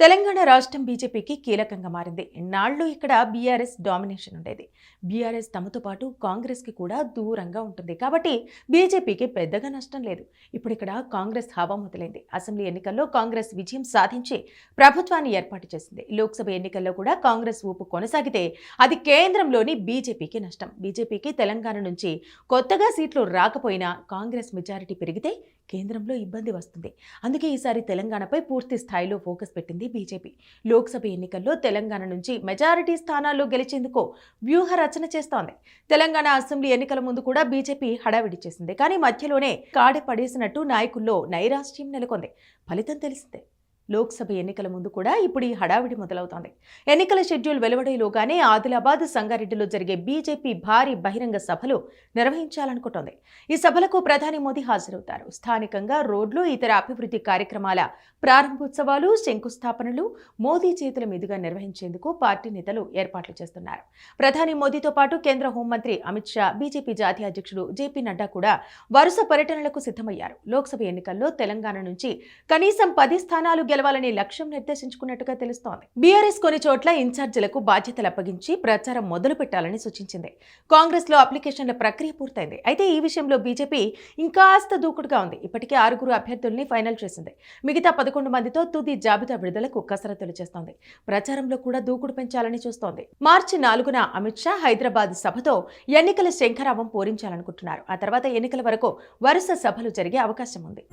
తెలంగాణ రాష్ట్రం బీజేపీకి కీలకంగా మారింది. ఇన్నాళ్ళు ఇక్కడ బీఆర్ఎస్ డామినేషన్ ఉండేది. బీఆర్ఎస్ తమతో పాటు కాంగ్రెస్కి కూడా దూరంగా ఉంటుంది. కాబట్టి బీజేపీకి పెద్దగా నష్టం లేదు. ఇప్పుడు ఇక్కడ కాంగ్రెస్ హవా మొదలైంది. అసెంబ్లీ ఎన్నికల్లో కాంగ్రెస్ విజయం సాధించి ప్రభుత్వాన్ని ఏర్పాటు చేసింది. లోక్సభ ఎన్నికల్లో కూడా కాంగ్రెస్ ఊపు కొనసాగితే అది కేంద్రంలోని బీజేపీకి నష్టం. బీజేపీకి తెలంగాణ నుంచి కొత్తగా సీట్లు రాకపోయినా కాంగ్రెస్ మెజారిటీ పెరిగితే కేంద్రంలో ఇబ్బంది వస్తుంది. అందుకే ఈసారి తెలంగాణపై పూర్తి స్థాయిలో ఫోకస్ పెట్టింది బీజేపీ. లోక్సభ ఎన్నికల్లో తెలంగాణ నుంచి మెజారిటీ స్థానాల్లో గెలిచేందుకు వ్యూహ రచన చేస్తోంది. తెలంగాణ అసెంబ్లీ ఎన్నికల ముందు కూడా బీజేపీ హడావిడి చేసింది. కానీ మధ్యలోనే కాడి పడేసినట్టు నాయకుల్లో నైరాశ్యం నెలకొంది. ఫలితం తెలిసిందే. లోక్సభ ఎన్నికల ముందు కూడా ఇప్పుడు ఈ హడావిడి మొదలవుతోంది. ఎన్నికల షెడ్యూల్ వెలువడేలోగానే ఆదిలాబాద్ సంగారెడ్డిలో జరిగే బీజేపీ భారీ బహిరంగ సభలు నిర్వహించాలనుకుంటోంది. ఈ సభలకు ప్రధాని మోదీ హాజరవుతారు. స్థానికంగా రోడ్లు ఇతర అభివృద్ధి కార్యక్రమాల ప్రారంభోత్సవాలు శంకుస్థాపనలు మోదీ చేతుల మీదుగా నిర్వహించేందుకు పార్టీ నేతలు ఏర్పాట్లు చేస్తున్నారు. ప్రధాని మోదీతో పాటు కేంద్ర హోంమంత్రి అమిత్ షా బీజేపీ జాతీయ అధ్యక్షుడు జేపీ నడ్డా కూడా వరుస పర్యటనలకు సిద్ధమయ్యారు. లోక్సభ ఎన్నికల్లో తెలంగాణ నుంచి కనీసం పది స్థానాలు గెలవాలని లక్ష్యం నిర్దేశించుకున్నట్టుగా తెలుస్తోంది. బీఆర్ఎస్ కొన్ని చోట్ల ఇన్ఛార్జీలకు బాధ్యతలు అప్పగించి ప్రచారం మొదలు పెట్టాలని సూచించింది. కాంగ్రెస్లో అప్లికేషన్ల ప్రక్రియ పూర్తయింది. అయితే ఈ విషయంలో బీజేపీ ఇంకాస్త దూకుడుగా ఉంది. ఇప్పటికే ఆరుగురు అభ్యర్థుల్ని ఫైనల్ చేసింది. మిగతా పదకొండు మందితో తుది జాబితా విడుదలకు కసరత్తులు చేస్తోంది. ప్రచారంలో కూడా దూకుడు పెంచాలని చూస్తోంది. మార్చి నాలుగున అమిత్ షా హైదరాబాద్ సభతో ఎన్నికల శంఖరావం పూరించాలనుకుంటున్నారు. ఆ తర్వాత ఎన్నికల వరకు వరుస సభలు జరిగే అవకాశం ఉంది.